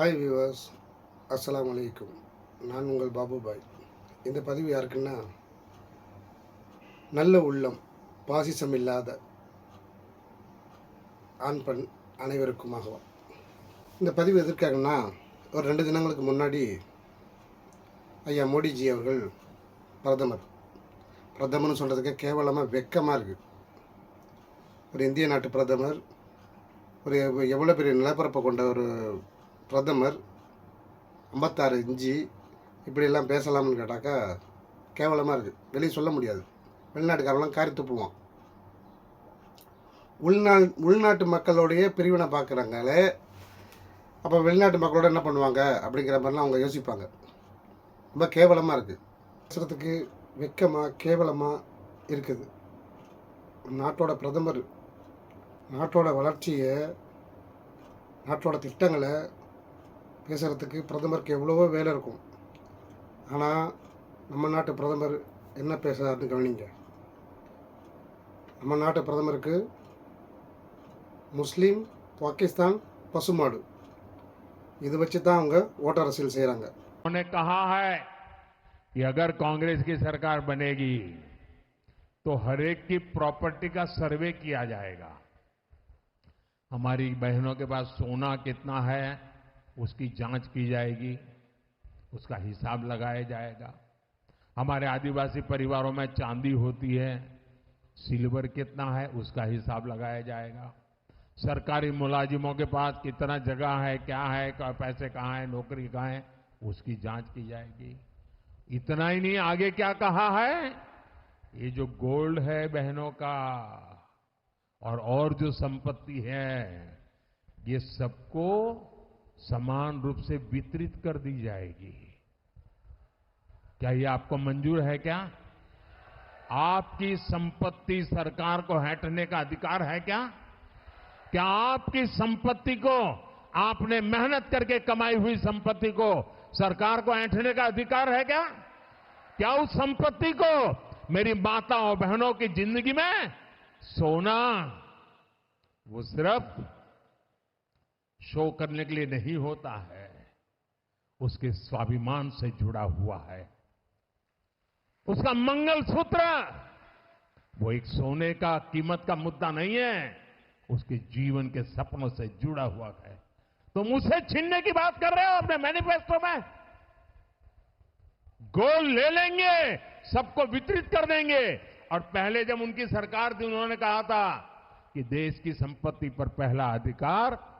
Hi viewers அஸ்லாம் அலைக்கும் நான் உங்கள் பாபுபாய். இந்த பதிவு யாருக்குன்னா நல்ல உள்ளம் பாசிசம் இல்லாத ஆண் பெண் அனைவருக்குமாகவும் இந்த பதிவு எதற்காகன்னா ஒரு ரெண்டு தினங்களுக்கு முன்னாடி ஐயா மோடிஜி அவர்கள் பிரதமர். பிரதமர்னு சொல்கிறதுக்கே கேவலமாக வெக்கமாக இருக்குது ஒரு இந்திய நாட்டு பிரதமர் ஒரு எவ்வளோ பெரிய நிலப்பரப்பை கொண்ட ஒரு பிரதமர் ஐம்பத்தாறு இஞ்சி இப்படியெல்லாம் பேசலாம்னு கேட்டாக்கா கேவலமாக இருக்குது வெளியே சொல்ல முடியாது. வெளிநாட்டுக்காரெல்லாம் காரி துப்புவான். உள்நாள் உள்நாட்டு மக்களோடைய பிரிவினை பார்க்குறாங்களே அப்போ வெளிநாட்டு மக்களோட என்ன பண்ணுவாங்க அப்படிங்கிற மாதிரிலாம் அவங்க யோசிப்பாங்க. ரொம்ப கேவலமாக இருக்குது பேசுகிறதுக்கு வெக்கமாக கேவலமாக இருக்குது. நாட்டோட பிரதமர் நாட்டோட வளர்ச்சியை நாட்டோட திட்டங்களை பேசுகிறதுக்கு பிரதமருக்கு எவ்வளவோ வேலை இருக்கும் ஆனால் நம்ம நாட்டு பிரதமர் என்ன பேசுகிறாருன்னு கவனிங்க நம்ம நாட்டு பிரதமருக்கு முஸ்லீம் பாகிஸ்தான் பசுமாடு இது வச்சு தான் அவங்க ஓட்டு அரசியல் செய்கிறாங்க उन्होंने कहा है कि अगर कांग्रेस की सरकार बनेगी तो हरेक की प्रॉपर्टी का सर्वे किया जाएगा हमारी बहनों के पास सोना कितना है उसकी जाँच की जाएगी, उसका हिसाब लगाया जाएगा। हमारे आदिवासी परिवारों में चांदी होती है, सिल्वर कितना है, उसका हिसाब लगाया जाएगा। सरकारी मुलाजिमों के पास कितना जगह है, क्या है, का- पैसे कहाँ है, नौकरी कहाँ है, उसकी जाँच की जाएगी। इतना ही नहीं, आगे क्या कहा है? ये जो गोल्ड है बहनों का, और और जो संपत्ति है, ये सबको समान रूप से वितरित कर दी जाएगी। क्या ये आपको मंजूर है क्या? आपकी संपत्ति सरकार को हटने का अधिकार है क्या? क्या आपकी संपत्ति को, आपने मेहनत करके कमाई हुई संपत्ति को सरकार को ऐंठने का अधिकार है क्या? क्या उस संपत्ति को मेरी माताओं बहनों की ज़िंदगी में सोना, वो सिर्फ़ शो करने के लिए नहीं होता है। उसके स्वाभिमान से जुड़ा हुआ है। उसका मंगल सूत्र वो एक सोने का कीमत का मुद्दा नहीं है। उसके जीवन के सपनों से जुड़ा हुआ है। तुम उसे छीनने की बात कर रहे हो अपने मैनिफेस्टो में? गोल ले लेंगे, सबको वितरित कर देंगे। और पहले जब उनकी सरकार थी, उन्होंने कहा था कि देश की संपत्ति पर पहला अधिकार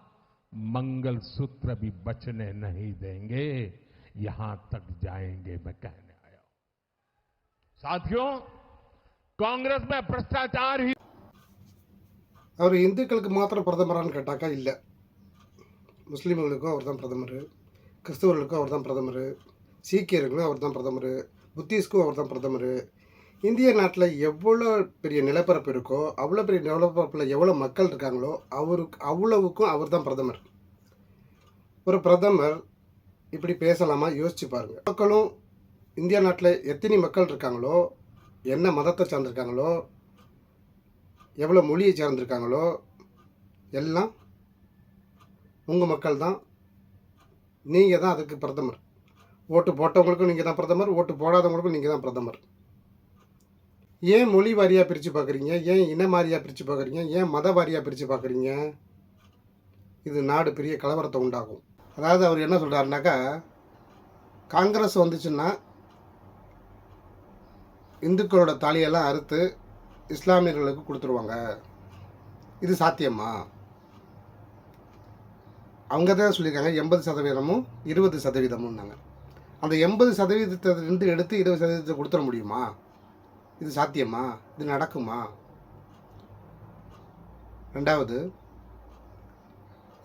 मंगल सूत्र भी बचने नहीं देंगे यहां तक जाएंगे मैं कहने आया हूं साथियों कांग्रेस में भ्रष्टाचार ही அவர் இந்துக்களுக்கு மாத்திரம் பிரதமரான்னு கேட்டாக்கா இல்லை முஸ்லீம்களுக்கும் அவர் தான் பிரதமர் கிறிஸ்தவர்களுக்கும் அவர் தான் பிரதமர் சீக்கியர்களுக்கும் அவர் தான் பிரதமர் புத்திஸ்க்கும் அவர் தான் பிரதமர் இந்திய நாட்டில் எவ்வளோ பெரிய நிலப்பரப்பு இருக்கோ அவ்வளோ பெரிய நிலப்பரப்பில் எவ்வளோ மக்கள் இருக்காங்களோ அவருக்கு அவ்வளவுக்கும் அவர் தான் பிரதமர். ஒரு பிரதமர் இப்படி பேசலாமா? யோசிச்சு பாருங்கள் மக்களும் இந்திய நாட்டில் எத்தனை மக்கள் இருக்காங்களோ என்ன மதத்தை சார்ந்திருக்காங்களோ எவ்வளோ மொழியை சார்ந்திருக்காங்களோ எல்லாம் உங்கள் மக்கள் தான் நீங்கள் தான் அதுக்கு பிரதமர். ஓட்டு போட்டவங்களுக்கும் நீங்கள் தான் பிரதமர் ஓட்டு போடாதவங்களுக்கும் நீங்கள் தான் பிரதமர். ஏன் மொழி வாரியாக பிரித்து பார்க்குறீங்க ஏன் இன வாரியாக பிரித்து பார்க்குறீங்க ஏன் மத வாரியாக பிரித்து பார்க்குறீங்க இது நாடு பெரிய கலவரத்தை உண்டாகும் அதாவது அவர் என்ன சொல்கிறாருனாக்கா காங்கிரஸ் வந்துச்சுன்னா இந்துக்களோட தாலியெல்லாம் அறுத்து இஸ்லாமியர்களுக்கு கொடுத்துருவாங்க. இது சாத்தியமா? அவங்க தான் சொல்லியிருக்காங்க எண்பது சதவீதமும் இருபது சதவீதமும்னாங்க. அந்த எண்பது சதவீதத்திலிருந்து எடுத்து இருபது சதவீதத்தை கொடுத்துட முடியுமா? இது சாத்தியமா? இது நடக்குமா? ரெண்டாவது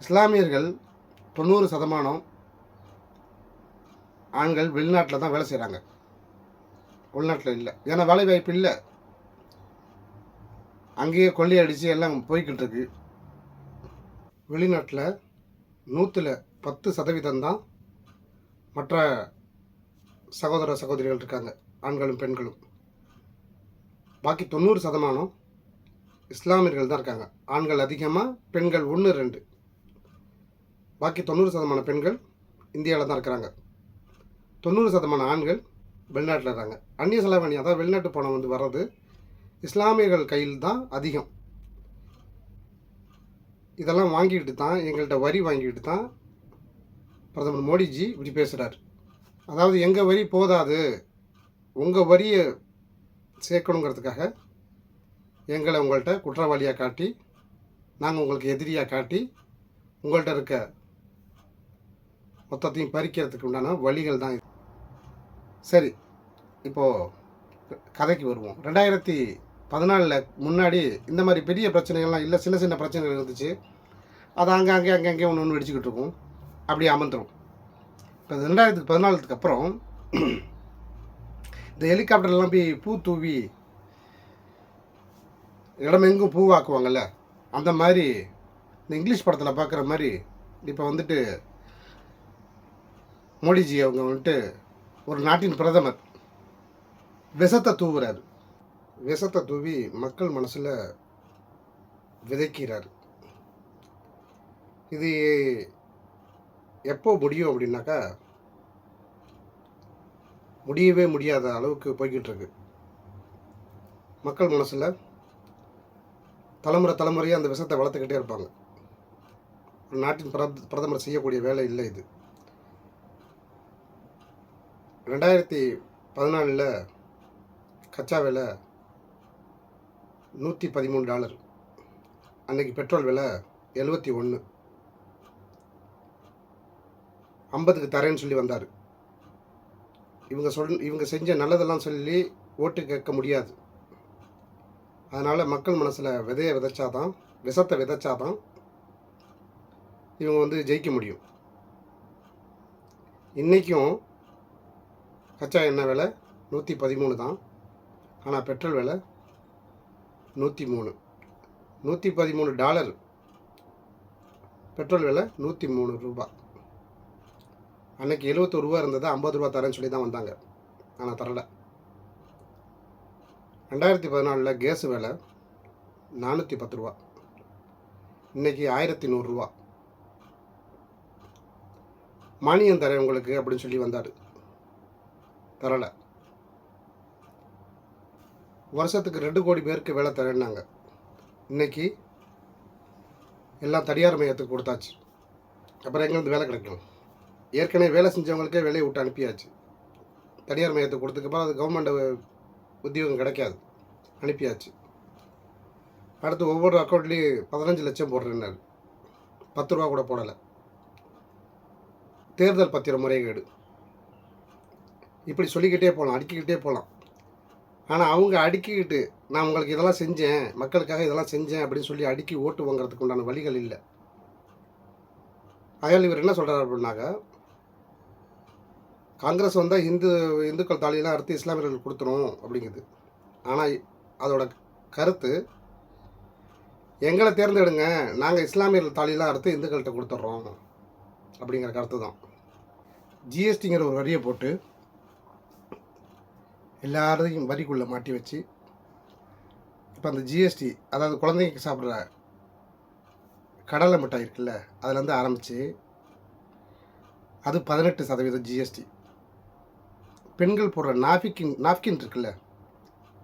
இஸ்லாமியர்கள் தொண்ணூறு சதமானம் ஆண்கள் வெளிநாட்டில் தான் வேலை செய்கிறாங்க உள்நாட்டில் இல்லை. ஏன்னா வேலை வாய்ப்பு இல்லை. அங்கேயே கொள்ளையடிச்சு எல்லாம் போய்கிட்டு இருக்கு. வெளிநாட்டில் நூற்றில் பத்து சதவீதம் தான் மற்ற சகோதர சகோதரிகள் இருக்காங்க. ஆண்களும் பெண்களும். பாக்கி தொண்ணூறு சதமானம் இஸ்லாமியர்கள் தான் இருக்காங்க. ஆண்கள் அதிகமாக பெண்கள் ஒன்று ரெண்டு. பாக்கி தொண்ணூறு சதமான பெண்கள் இந்தியாவில் தான் இருக்கிறாங்க. தொண்ணூறு சதமான ஆண்கள் வெளிநாட்டில் இருக்காங்க. அந்நிய செலவணி அதாவது வெளிநாட்டு பணம் வந்து வர்றது இஸ்லாமியர்கள் கையில் தான் அதிகம். இதெல்லாம் வாங்கிக்கிட்டு தான் எங்கள்கிட்ட வரி வாங்கிக்கிட்டு தான் பிரதமர் மோடிஜி இப்படி பேசுகிறார் அதாவது எங்கள் வரி போதாது. உங்கள் வரியை சேர்க்கணுங்கிறதுக்காக எங்களை உங்கள்கிட்ட குற்றவாளியாக காட்டி நாங்கள் உங்களுக்கு எதிரியாக காட்டி உங்கள்கிட்ட இருக்க மொத்தத்தையும் பறிக்கிறதுக்கு உண்டான வழிகள் தான் சரி இப்போது கதைக்கு வருவோம். ரெண்டாயிரத்தி பதினாலில் முன்னாடி இந்த மாதிரி பெரிய பிரச்சனைகள்லாம் இல்லை சின்ன சின்ன பிரச்சனைகள் இருந்துச்சு. அது அங்கே அங்கே அங்கே அங்கே ஒன்று ஒன்று வெடிச்சுக்கிட்டு இருக்கும். அப்படியே அமர்ந்துடும் இப்போ ரெண்டாயிரத்துக்கு பதினாலுக்கு அப்புறம் இந்த ஹெலிகாப்டர்லாம் போய் பூ தூவி இடமெங்கும் பூவாக்குவாங்கல்ல அந்த மாதிரி இந்த இங்கிலீஷ் படத்தில் பார்க்குற மாதிரி இப்போ வந்துட்டு மோடிஜி அவங்க வந்துட்டு ஒரு நாட்டின் பிரதமர் விஷத்தை தூவுறாரு. விஷத்தை தூவி மக்கள் மனசில் விதைக்கிறார். இது எப்போ முடியும் அப்படின்னாக்கா முடியவே முடியாத அளவுக்கு போய்கிட்டு இருக்கு மக்கள் மனசில் தலைமுறை தலைமுறையாக அந்த விஷத்தை வளர்த்துக்கிட்டே இருப்பாங்க. ஒரு நாட்டின் பிரத பிரதமர் செய்யக்கூடிய வேலை இல்லை இது. ரெண்டாயிரத்தி பதினாலில் கச்சா விலை நூற்றி பதிமூணு டாலர். அன்னைக்கு பெட்ரோல் விலை எழுபத்தி ஒன்று ஐம்பதுக்கு தரேன்னு சொல்லி வந்தார். இவங்க சொல் இவங்க செஞ்ச நல்லதெல்லாம் சொல்லி ஓட்டு கேட்க முடியாது. அதனால் மக்கள் மனசில் விதையை விதைச்சாதான் விஷத்தை விதைச்சாதான் இவங்க வந்து ஜெயிக்க முடியும். இன்றைக்கும் கச்சா எண்ணெய் விலை நூற்றி பதிமூணு தான். ஆனால் பெட்ரோல் விலை நூற்றி மூணு. நூற்றி பதிமூணு டாலர். பெட்ரோல் விலை நூற்றி மூணு ரூபாய். அன்னைக்கு எழுபத்தொரு ரூபா இருந்தது ஐம்பது ரூபா தரேன்னு சொல்லி தான் வந்தாங்க. ஆனால் தரல. ரெண்டாயிரத்தி பதினாலில் கேஸ் விலை நானூற்றி பத்து ரூபா. இன்றைக்கி ஆயிரத்தி நூறுரூவா மானியம் தரேன் உங்களுக்கு அப்படின்னு சொல்லி வந்தார். தரலை. வருஷத்துக்கு ரெண்டு கோடி பேருக்கு வேலை தரேன்னாங்க. இன்னைக்கு எல்லாம் தனியார் மையத்துக்கு கொடுத்தாச்சு. அப்புறம் எங்கேருந்து வேலை கிடைக்கும்? ஏற்கனவே வேலை செஞ்சவங்களுக்கே வேலையை விட்டு அனுப்பியாச்சு. தனியார் மையத்தை கொடுத்துக்கப்புறம் அது கவர்மெண்ட் உத்தியோகம் கிடைக்காது. அனுப்பியாச்சு. அடுத்து ஒவ்வொரு அக்கௌண்ட்லேயும் பதினஞ்சு லட்சம் போடுறேன்னாரு. பத்து ரூபா கூட போடலை. தேர்தல் பத்திர முறைகேடு. இப்படி சொல்லிக்கிட்டே போகலாம் அடுக்கிக்கிட்டே போகலாம் ஆனால் அவங்க அடுக்கிக்கிட்டு நான் உங்களுக்கு இதெல்லாம் செஞ்சேன் மக்களுக்காக இதெல்லாம் செஞ்சேன் அப்படின்னு சொல்லி அடுக்கி ஓட்டு வாங்குறதுக்கு உண்டான வழிகள் இல்லை. அயால் இவர் என்ன சொல்கிறார் அப்படின்னாக்கா காங்கிரஸ் வந்தால் இந்து இந்துக்கள் தாலியெல்லாம் அறுத்து இஸ்லாமியர்களுக்கு கொடுத்துரும் அப்படிங்குது. ஆனால் அதோட கருத்து எங்களை தேர்ந்தெடுங்க நாங்கள் இஸ்லாமியர்கள் தாலியெல்லாம் அறுத்து இந்துக்கள்கிட்ட கொடுத்துட்றோம் அப்படிங்கிற கருத்து தான் ஜிஎஸ்டிங்கிற ஒரு வரியை போட்டு எல்லாரையும் வரிக்குள்ளே மாட்டி வச்சு இப்போ அந்த ஜிஎஸ்டி அதாவது குழந்தைங்க சாப்பிட்ற கடலை மிட்டாய் இருக்குல்ல அதுலேருந்து ஆரம்பித்து அது பதினெட்டு சதவீதம் ஜிஎஸ்டி பெண்கள் போடுற நாப்கின் நாப்கின் இருக்குல்ல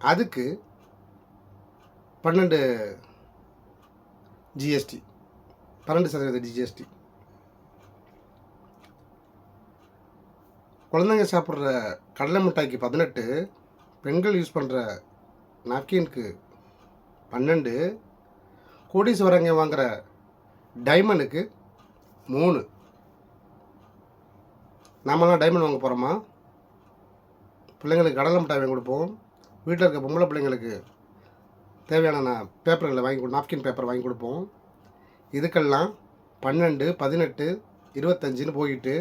அதுக்கு பன்னெண்டு ஜிஎஸ்டி பன்னெண்டு சதவீத ஜிஎஸ்டி குழந்தைங்க சாப்பிட்ற கடலை மிட்டாய்க்கு பதினெட்டு பெண்கள் யூஸ் பண்ணுற நாப்கின்க்கு பன்னெண்டு கோடீஸ்வரங்க வாங்குகிற டைமண்டுக்கு மூணு. நாமெல்லாம் டைமண்ட் வாங்க போகிறோமா பிள்ளைங்களுக்கு கடலை மிட்டாய் வாங்கி கொடுப்போம். வீட்டில் இருக்க பொம்பளை பிள்ளைங்களுக்கு தேவையான பேப்பர்களை வாங்கி கொடு நாப்கின் பேப்பர் வாங்கி கொடுப்போம். இதுக்கெல்லாம் பன்னெண்டு பதினெட்டு இருபத்தஞ்சுன்னு போயிட்டு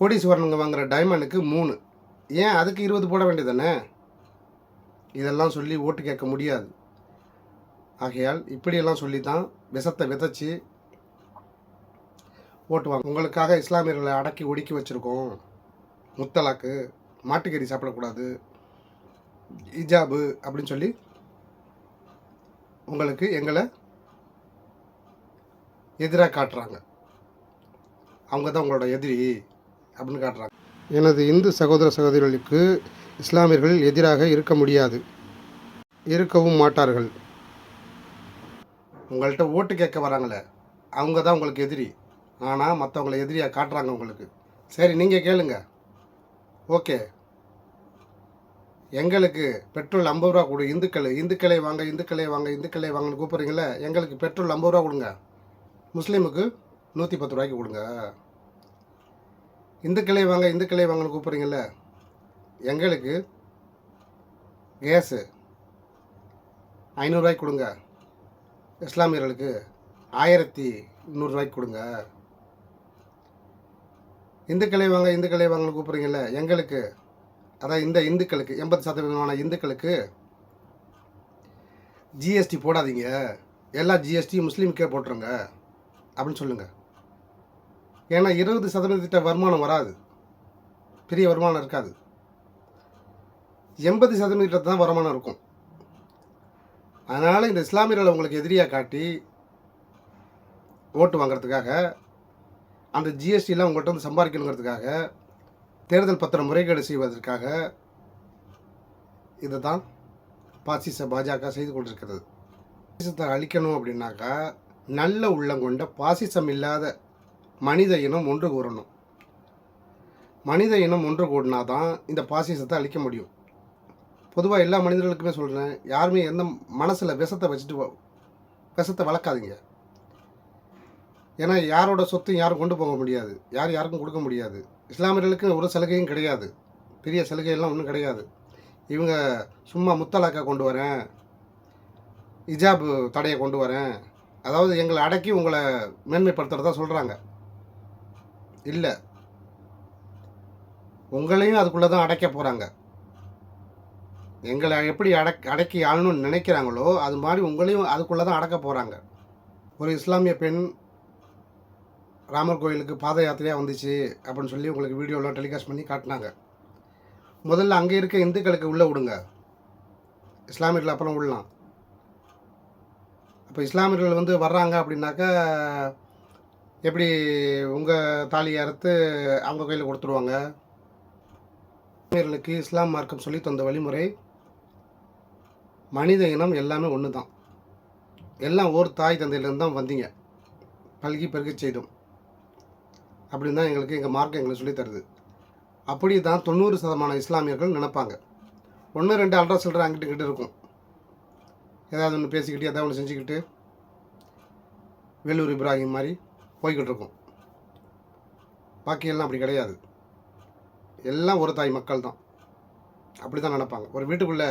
கோடீஸ்வரனுங்க வாங்குற டைமண்டுக்கு மூணு. ஏன் அதுக்கு இருபது போட வேண்டியதானே இதெல்லாம் சொல்லி ஓட்டு கேட்க முடியாது. ஆகையால் இப்படியெல்லாம் சொல்லி தான் விஷத்தை விதைச்சி ஓட்டுவாங்க உங்களுக்காக இஸ்லாமியர்களை அடக்கி ஒடுக்கி வச்சுருக்கோம். முத்தலாக்கு. மாட்டுக்கறி சாப்பிடக்கூடாது. இஜாபு அப்படின்னு சொல்லி உங்களுக்கு எங்களை எதிராக காட்டுறாங்க. அவங்க தான் உங்களோட எதிரி அப்படின்னு காட்டுறாங்க. எனது இந்து சகோதர சகோதரிகளுக்கு இஸ்லாமியர்கள் எதிராக இருக்க முடியாது. இருக்கவும் மாட்டார்கள். உங்கள்கிட்ட ஓட்டு கேட்க வராங்களே அவங்க தான் உங்களுக்கு எதிரி. ஆனால் மற்றவங்கள எதிரியாக காட்டுறாங்க உங்களுக்கு. சரி நீங்கள் கேளுங்கள் ஓகே. எங்களுக்கு பெட்ரோல் ஐம்பது ரூபா கொடு இந்துக்கள் இந்துக்களை வாங்க இந்துக்களை வாங்க இந்துக்களை வாங்கன்னு கூப்பிட்றீங்களே எங்களுக்கு பெட்ரோல் ஐம்பது ரூபா கொடுங்க. முஸ்லீமுக்கு நூற்றி பத்து ரூபாய்க்கு கொடுங்க. இந்துக்களை வாங்க இந்துக்களை வாங்கன்னு கூப்பிட்றீங்களே எங்களுக்கு கேஸு ஐநூறுரூவாய்க்கு கொடுங்க. இஸ்லாமியர்களுக்கு ஆயிரத்தி நூறுரூவாய்க்கு கொடுங்க. இந்துக்களை வாங்க இந்துக்களை வாங்கன்னு கூப்பிட்றீங்கல்ல எங்களுக்கு? அதான் இந்த இந்துக்களுக்கு எண்பது சதவீதமான இந்துக்களுக்கு ஜிஎஸ்டி போடாதீங்க. எல்லா ஜிஎஸ்டி முஸ்லீமுக்கே போட்டுருங்க. அப்படின்னு சொல்லுங்கள் ஏன்னா இருபது சதவீதத்திட்ட வருமானம் வராது. பெரிய வருமானம் இருக்காது. எண்பது சதவீதத்தை தான் வருமானம் இருக்கும். அதனால் இந்த இஸ்லாமியர்களை உங்களுக்கு எதிரியாக காட்டி ஓட்டு வாங்குறதுக்காக அந்த ஜிஎஸ்டிலாம் உங்கள்கிட்ட வந்து சம்பாதிக்கணுங்கிறதுக்காக தேர்தல் பத்திர முறைகேடு செய்வதற்காக இதை தான் பாசிச பாஜக செய்து கொண்டிருக்கிறது. பாசிசத்தை அழிக்கணும் அப்படின்னாக்கா நல்ல உள்ளம் கொண்ட பாசிசம் இல்லாத மனித இனம் ஒன்று கூறணும். மனித இனம் ஒன்று கூடினா தான் இந்த பாசிசத்தை அழிக்க முடியும். பொதுவாக எல்லா மனிதர்களுக்குமே சொல்கிறேன் யாருமே எந்த மனசில் விஷத்தை வச்சுட்டு வ- விஷத்தை வளர்க்காதீங்க. ஏன்னா யாரோட சொத்தையும் யாரும் கொண்டு போக முடியாது. யார் யாருக்கும் கொடுக்க முடியாது. இஸ்லாமியர்களுக்கு ஒரு சலுகையும் கிடையாது. பெரிய சலுகையெல்லாம் ஒன்றும் கிடையாது. இவங்க சும்மா முத்தலாக்கா கொண்டு வரேன். இஜாப் தடையை கொண்டு வரேன். அதாவது எங்களை அடக்கி உங்களை மேன்மைப்படுத்துகிறதா சொல்கிறாங்க இல்லை. உங்களையும் அதுக்குள்ளே தான் அடைக்க போகிறாங்க எங்களை எப்படி அடக் அடக்கி ஆளணும்னு நினைக்கிறாங்களோ அது மாதிரி உங்களையும் அதுக்குள்ளே தான் அடக்க போகிறாங்க ஒரு இஸ்லாமிய பெண் ராமர் கோயிலுக்கு பாத யாத்திரையாக வந்துச்சு அப்படின்னு சொல்லி உங்களுக்கு வீடியோலாம் டெலிகாஸ்ட் பண்ணி காட்டினாங்க. முதல்ல அங்கே இருக்க இந்துக்களுக்கு உள்ளே விடுங்க. இஸ்லாமியர்கள் அப்புறம் விடலாம் அப்போ இஸ்லாமியர்கள் வந்து வர்றாங்க அப்படின்னாக்கா எப்படி உங்கள் தாலியை அறுத்து அவங்க கையில் கொடுத்துருவாங்க? இஸ்லாமியர்களுக்கு இஸ்லாம் மார்க்கம் சொல்லி தந்த வழிமுறை மனித இனம் எல்லாமே ஒன்று தான் எல்லாம் ஒரு தாய் தந்தையிலேருந்து தான் வந்தீங்க. பல்கி பெருகி செய்தோம். அப்படின்னு தான் எங்களுக்கு எங்கள் மார்க்கம் எங்களுக்கு சொல்லித் தருது. அப்படி தான் தொண்ணூறு சதமான இஸ்லாமியர்கள் நினைப்பாங்க. ஒன்று ரெண்டு அல்ட்ரா சில்லற அங்கிட்டு கிட்ட இருக்கும். ஏதாவது ஒன்று பேசிக்கிட்டு ஏதாவது ஒன்று செஞ்சுக்கிட்டு வேலூர் இப்ராஹிம் மாதிரி போய்கிட்டு இருக்கும். பாக்கியெல்லாம் அப்படி கிடையாது. எல்லாம் ஒரு தாய் மக்கள் தான். அப்படி தான் நினப்பாங்க. ஒரு வீட்டுக்குள்ளே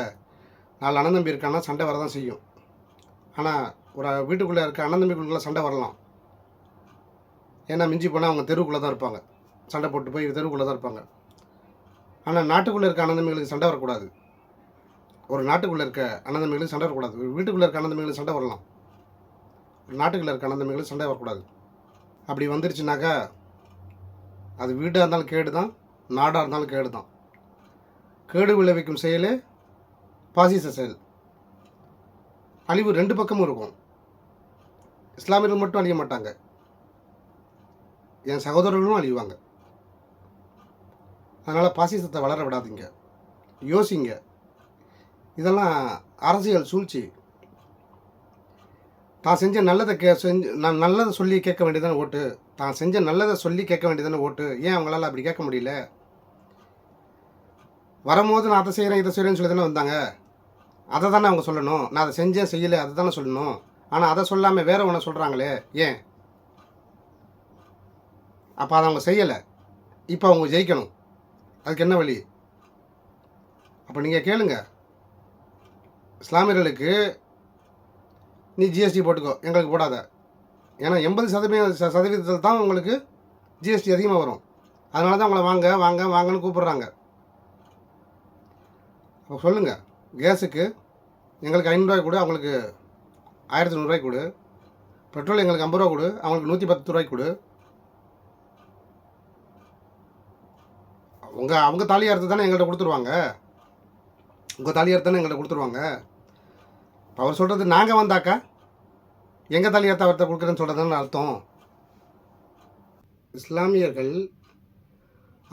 நாலு அண்ணன் தம்பி இருக்கான்னா சண்டை வரதான் செய்யும். ஆனால் ஒரு வீட்டுக்குள்ளே இருக்க அண்ணன் தம்பிக்குள்ளே சண்டை வரலாம். ஏன்னா மிஞ்சி போனால் அவங்க தெருவுக்குள்ளே தான் இருப்பாங்க. சண்டை போட்டு போய் தெருவுக்குள்ளே தான் இருப்பாங்க. ஆனால் நாட்டுக்குள்ளே இருக்க அனந்தமிகளுக்கு சண்டை வரக்கூடாது. ஒரு நாட்டுக்குள்ளே இருக்க அனந்தமிகளுக்கு சண்டை வரக்கூடாது. ஒரு வீட்டுக்குள்ளே இருக்க அண்ணந்தம்பிகளுக்கு சண்டை வரலாம். ஒரு நாட்டுக்குள்ளே இருக்க அனந்தமிகளுக்கு சண்டை வரக்கூடாது. அப்படி வந்துருச்சுனாக்கா அது வீடாக இருந்தாலும் கேடு தான் நாடாக இருந்தாலும் கேடு தான் கேடு விளைவிக்கும் செயலே பாசிச செயல். அழிவு ரெண்டு பக்கமும் இருக்கும். இஸ்லாமியர்கள் மட்டும் அழிய மாட்டாங்க. என் சகோதரர்களும் அழிவாங்க. அதனால் பாசிசத்தை வளர விடாதீங்க. யோசிங்க. இதெல்லாம் அரசியல் சூழ்ச்சி. தான் செஞ்ச நல்லதை கே செஞ்சு நான் நல்லதை சொல்லி கேட்க வேண்டியதானே ஓட்டு? தான் செஞ்ச நல்லதை சொல்லி கேட்க வேண்டியதானே ஓட்டு? ஏன் அவங்களால அப்படி கேட்க முடியல? வரும்போது நான் அதை செய்கிறேன் இதை செய்கிறேன்னு சொல்லி தானே வந்தாங்க? அதை தானே அவங்க சொல்லணும். நான் அதை செஞ்சேன் செய்யலை அதை தானே சொல்லணும். ஆனால் அதை சொல்லாமல் வேற ஒன்று சொல்கிறாங்களே ஏன்? அப்போ அதை அவங்க செய்யலை. இப்போ அவங்க ஜெயிக்கணும். அதுக்கு என்ன வழி? அப்போ நீங்கள் கேளுங்க. இஸ்லாமியர்களுக்கு நீ ஜிஎஸ்டி போட்டுக்கோ. எங்களுக்கு போடாத. ஏன்னா எண்பது சதவீத ச- சதவீதத்தில் தான் உங்களுக்கு ஜிஎஸ்டி அதிகமாக வரும். அதனால தான் உங்களை வாங்க வாங்க வாங்கன்னு கூப்பிட்றாங்க. அப்போ சொல்லுங்கள் கேஸுக்கு எங்களுக்கு ஐநூறுரூவாய் கொடு அவங்களுக்கு ஆயிரத்தி நூறுரூவாய்க்கு கொடு. பெட்ரோல் எங்களுக்கு ஐம்பது ரூபா கொடு அவங்களுக்கு நூற்றி பத்து ரூபாய்க்கு கொடு. உங்கள் அவங்க தாலி அறுத்து தானே எங்கள்கிட்ட கொடுத்துருவாங்க? உங்கள் தாலி அறுத்து தானே எங்கள்கிட்ட கொடுத்துருவாங்க? இப்போ அவர் சொல்கிறது நாங்கள் வந்தாக்கா எங்கள் தாலி அறுத்த அவர்கிட்ட கொடுக்குறேன்னு சொல்கிறதுன்னு அர்த்தம். இஸ்லாமியர்கள்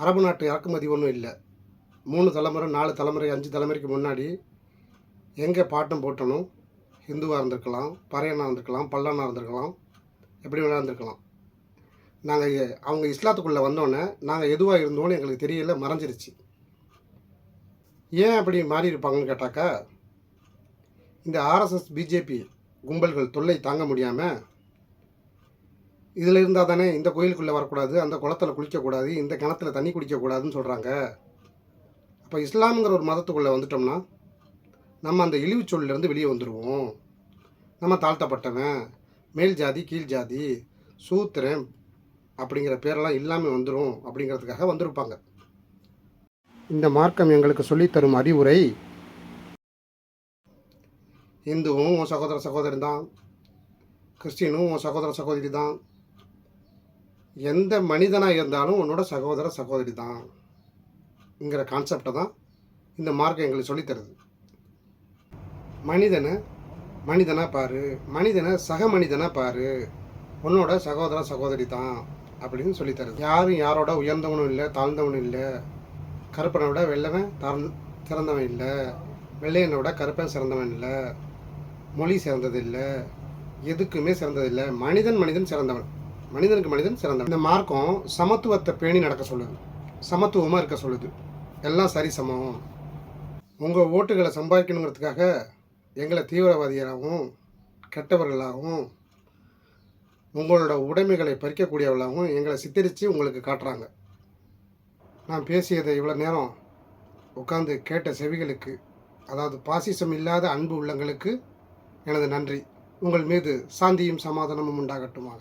அரபு நாட்டு இறக்குமதி ஒன்றும் இல்லை. மூணு தலைமுறை நாலு தலைமுறை அஞ்சு தலைமுறைக்கு முன்னாடி எங்கே பாட்டம் போட்டனும்? ஹிந்துவாக இருந்திருக்கலாம் பறையனாக இருந்திருக்கலாம் பல்லனாக இருந்திருக்கலாம் எப்படி வேணா இருந்திருக்கலாம். நாங்கள் அவங்க இஸ்லாத்துக்குள்ளே வந்தோடனே நாங்கள் எதுவாக இருந்தோன்னு எங்களுக்கு தெரியல மறைஞ்சிருச்சு. ஏன் அப்படி மாறி இருப்பாங்கன்னு கேட்டாக்கா இந்த ஆர்எஸ்எஸ் பிஜேபி கும்பல்கள் தொல்லை தாங்க முடியாமல் இதில் இருந்தால் தானே இந்த கோயிலுக்குள்ளே வரக்கூடாது அந்த குளத்துல குளிக்கக்கூடாது இந்த கிணத்துல தண்ணி குடிக்கக்கூடாதுன்னு சொல்கிறாங்க அப்போ இஸ்லாம்ங்கிற ஒரு மதத்துக்குள்ளே வந்துட்டோம்னா நம்ம அந்த இழிவுச் சொல்லிலேருந்து வெளியே வந்துடுவோம் நம்ம தாழ்த்தப்பட்டவன் மேல் ஜாதி கீழ் ஜாதி சூத்திரன் அப்படிங்கிற பேரெல்லாம் இல்லாமல் வந்துடும் அப்படிங்கிறதுக்காக வந்திருப்பாங்க. இந்த மார்க்கம் எங்களுக்கு சொல்லித்தரும் அறிவுரை. இந்துவும் உன் சகோதர சகோதரி தான். கிறிஸ்டினும் உன் சகோதர சகோதரி தான். எந்த மனிதனாக இருந்தாலும் உன்னோட சகோதர சகோதரி தான்ங்கிற கான்செப்டை தான் இந்த மார்க்கம் எங்களுக்கு சொல்லித்தருது மனிதனை மனிதனாக பாரு. மனிதனை சக மனிதனாக பாரு. உன்னோட சகோதர சகோதரி தான். அப்படின்னு சொல்லித்தருது. யாரும் யாரோட உயர்ந்தவனும் இல்லை தாழ்ந்தவனும் இல்லை கருப்பனை விட வெள்ளவன் தாழ்ந்து சிறந்தவன் இல்லை வெள்ளையனை விட கருப்பன் சிறந்தவன் இல்லை மொழி சிறந்தது இல்லை எதுக்குமே சிறந்தது இல்லை மனிதன் மனிதன் சிறந்தவன். மனிதனுக்கு மனிதன் சிறந்தவன். இந்த மார்க்கம் சமத்துவத்தை பேணி நடக்க சொல்லுது. சமத்துவமாக இருக்க சொல்லுது. எல்லாம் சரி சமம். உங்கள் ஓட்டுகளை சம்பாதிக்கணுங்கிறதுக்காக எங்களை தீவிரவாதிகளாகவும் கெட்டவர்களாகவும் உங்களோட உடைமைகளை பறிக்கக்கூடியவர்களாகவும் எங்களை சித்தரித்து உங்களுக்கு காட்டுறாங்க. நான் பேசியதை இவ்வளோ நேரம் உட்காந்து கேட்ட செவிகளுக்கு அதாவது பாசிசம் இல்லாத அன்பு உள்ளங்களுக்கு எனது நன்றி. உங்கள் மீது சாந்தியும் சமாதானமும் உண்டாகட்டுமாக.